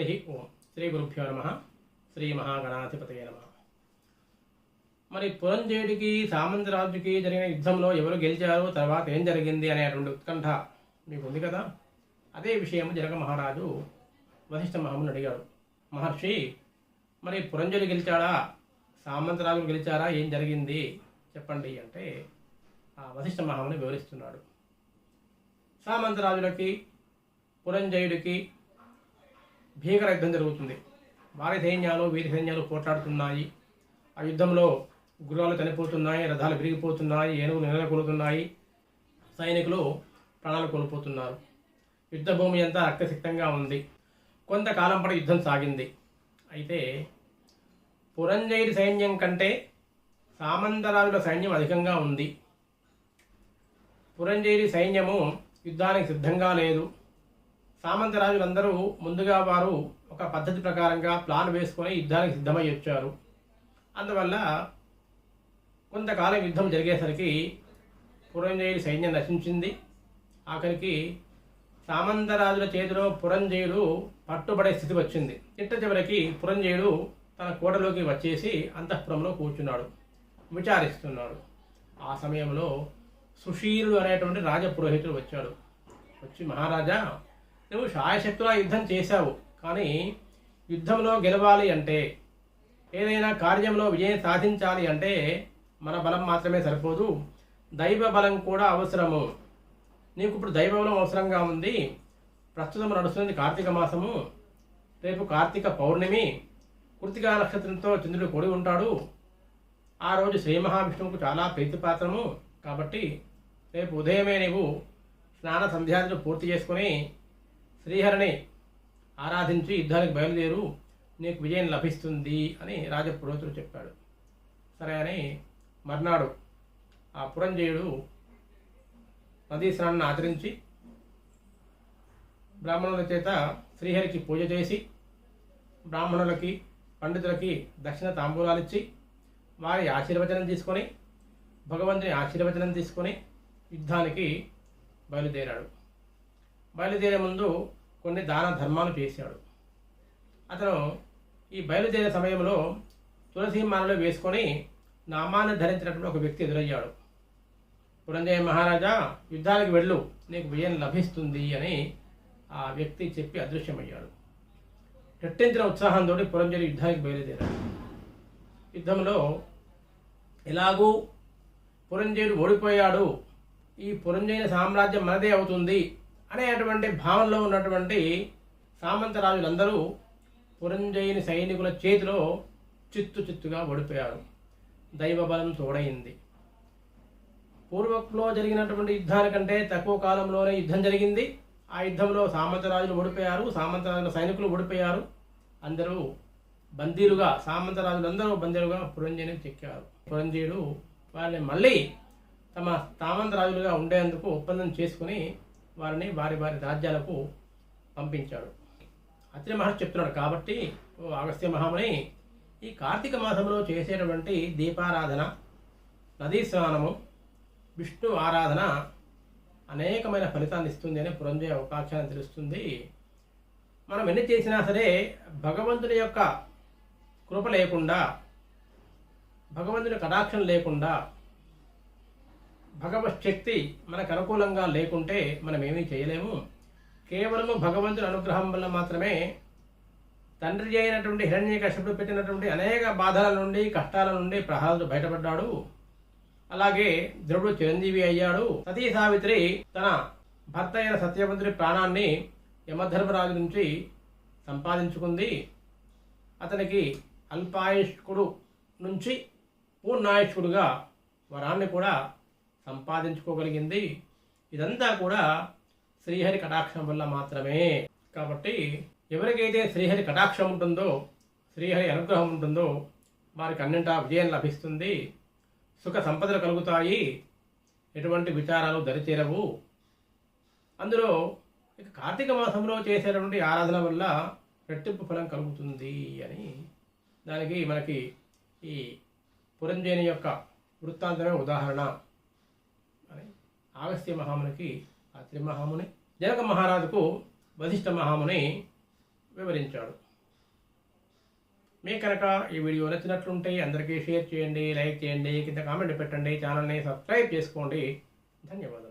హరి ఓం శ్రీ గురుభ్యో నమ శ్రీ మహాగణాధిపతయ నమ మరి పురంజేయుడికి సామంతరాజుకి జరిగిన యుద్ధంలో ఎవరు గెలిచారు తర్వాత ఏం జరిగింది అనేటువంటి ఉత్కంఠ మీకు ఉంది కదా? అదే విషయం జనక మహారాజు వశిష్ఠ మహాముని అడిగాడు. మహర్షి మరి పురంజయుడు గెలిచాడా? సామంతరాజు గెలిచారా? ఏం జరిగింది? చెప్పండి అంటే ఆ వశిష్ఠ మహాముని వివరిస్తున్నాడు. సామంతరాజులకి పురంజయుడికి భీకర యుద్ధం జరుగుతుంది. భారీ సైన్యాలు వీరి సైన్యాలు పోట్లాడుతున్నాయి. ఆ యుద్ధంలో గుర్రాలు చనిపోతున్నాయి రథాలు విరిగిపోతున్నాయి ఏనుగులు నిలకొలుతున్నాయి సైనికులు ప్రాణాలు కోల్పోతున్నారు. యుద్ధ భూమి అంతా రక్తసిక్తంగా ఉంది. కొంతకాలం పాటు యుద్ధం సాగింది. అయితే పురంజయుడి సైన్యం కంటే సామంతరాజుల సైన్యం అధికంగా ఉంది. పురంజయుడి సైన్యము యుద్ధానికి సిద్ధంగా లేదు. సామంతరాజులందరూ ముందుగా వారు ఒక పద్ధతి ప్రకారంగా ప్లాన్ వేసుకొని యుద్ధానికి సిద్ధమై వచ్చారు. అందువల్ల కొంతకాలం యుద్ధం జరిగేసరికి పురంజయుడి సైన్యం నశించింది. ఆఖరికి సామంతరాజుల చేతిలో పురంజయుడు పట్టుబడే స్థితి వచ్చింది. చిట్ట చివరికి పురంజయుడు తన కోటలోకి వచ్చేసి అంతఃపురంలో కూర్చున్నాడు. విచారిస్తున్నాడు. ఆ సమయంలో సుశీలుడు అనేటువంటి రాజపురోహితుడు వచ్చాడు. వచ్చి మహారాజా నువ్వు శాయశక్తులా యుద్ధం చేశావు కానీ యుద్ధంలో గెలవాలి అంటే ఏదైనా కార్యంలో విజయం సాధించాలి అంటే మన బలం మాత్రమే సరిపోదు. దైవ బలం కూడా అవసరము. నీకు ఇప్పుడు దైవ బలం అవసరంగా ఉంది. ప్రస్తుతం నడుస్తుంది కార్తీక మాసము. రేపు కార్తీక పౌర్ణమి. కృతికా నక్షత్రంతో చంద్రుడు కూడి ఉంటాడు. ఆ రోజు శ్రీ మహావిష్ణువుకు చాలా ప్రీతిపాత్రము. కాబట్టి రేపు ఉదయమే నీవు స్నాన సంధ్యాదులు పూర్తి చేసుకొని శ్రీహరిని ఆరాధించి యుద్ధానికి బయలుదేరు నీకు విజయం లభిస్తుంది అని రాజపురోహితుడు చెప్పాడు. సరే అని మర్నాడు ఆ పురంజయుడు నదీ స్నానాన్ని ఆచరించి బ్రాహ్మణుల చేత శ్రీహరికి పూజ చేసి బ్రాహ్మణులకి పండితులకి దక్షిణ తాంబూలాలు ఇచ్చి వారి ఆశీర్వచనం తీసుకొని భగవంతుని ఆశీర్వచనం తీసుకొని యుద్ధానికి బయలుదేరాడు. బయలుదేరే ముందు కొన్ని దాన ధర్మాలు చేశాడు. అతను ఈ బయలుదేరే సమయంలో తులసి మాలలో వేసుకొని నామాన్ని ధరించినటువంటి ఒక వ్యక్తి ఎదురయ్యాడు. పురంజయ మహారాజా యుద్ధానికి వెళ్ళు నీకు విజయం లభిస్తుంది అని ఆ వ్యక్తి చెప్పి అదృశ్యమయ్యాడు. రెట్టించిన ఉత్సాహంతో పురంజయుడు యుద్ధానికి బయలుదేరాడు. యుద్ధంలో ఎలాగూ పురంజయుడు ఓడిపోయాడు. ఈ పురంజయుని సామ్రాజ్యం మనదే అవుతుంది. అనేటువంటి భావనలో ఉన్నటువంటి సామంతరాజులందరూ పురంజయుని సైనికుల చేతిలో చిత్తు చిత్తుగా ఓడిపోయారు. దైవబలం తోడైంది. పూర్వంలో జరిగినటువంటి యుద్ధాల కంటే తక్కువ కాలంలోనే యుద్ధం జరిగింది. ఆ యుద్ధంలో సామంతరాజులు ఓడిపోయారు సామంతరాజుల సైనికులు ఓడిపోయారు. అందరూ బందీలుగా సామంతరాజులందరూ బందీలుగా పురంజయుని చెక్కారు. పురంజయుడు వారిని మళ్ళీ తమ సామంతరాజులుగా ఉండేందుకు ఒప్పందం చేసుకుని వారిని వారి వారి రాజ్యాలకు పంపించాడు. అత్రి మహర్షి చెప్తున్నాడు కాబట్టి ఓ అగస్త్య మహాముని ఈ కార్తీక మాసంలో చేసేటువంటి దీపారాధన నదీ స్నానము విష్ణు ఆరాధన అనేకమైన ఫలితాన్ని ఇస్తుంది అని పురంజయ ఉపాఖ్యానం తెలుస్తుంది. మనం ఎన్ని చేసినా సరే భగవంతుని యొక్క కృప లేకుండా భగవంతుని కటాక్షం లేకుండా భగవత్ శక్తి మనకు అనుకూలంగా లేకుంటే మనం ఏమీ చేయలేము. కేవలము భగవంతుని అనుగ్రహం వల్ల మాత్రమే తండ్రి అయినటువంటి హిరణ్యకశిపుడు పెట్టినటువంటి అనేక బాధల నుండి కష్టాల నుండి ప్రహ్లాదుడు బయటపడ్డాడు. అలాగే ధ్రువుడు చిరంజీవి అయ్యాడు. సతీ సావిత్రి తన భర్త అయిన సత్యవంతుడి ప్రాణాన్ని యమధర్మరాజు నుంచి సంపాదించుకుంది. అతనికి అల్పాయుష్కుడు నుంచి పూర్ణాయుష్కుడుగా వరాన్ని కూడా సంపాదించుకోగలిగింది. ఇదంతా కూడా శ్రీహరి కటాక్షం వల్ల మాత్రమే. కాబట్టి ఎవరికైతే శ్రీహరి కటాక్షం ఉంటుందో శ్రీహరి అనుగ్రహం ఉంటుందో వారికి అన్నింటా విజయం లభిస్తుంది. సుఖ సంపదలు కలుగుతాయి. ఎటువంటి విచారాలు దరిచేరవు. అందులో ఇక కార్తీక మాసంలో చేసేటువంటి ఆరాధన వల్ల రెట్టింపు ఫలం కలుగుతుంది అని. దానికి మనకి ఈ పురంజేని యొక్క వృత్తాంతమే ఉదాహరణ. ఆగస్త్య మహామునికి ఆ త్రిమహాముని జనక మహారాజుకు వశిష్ఠ మహాముని వివరించాడు. మీకు కనుక ఈ వీడియో నచ్చినట్లుంటే అందరికీ షేర్ చేయండి లైక్ చేయండి కింద కామెంట్ పెట్టండి ఛానల్ని సబ్స్క్రైబ్ చేసుకోండి. ధన్యవాదాలు.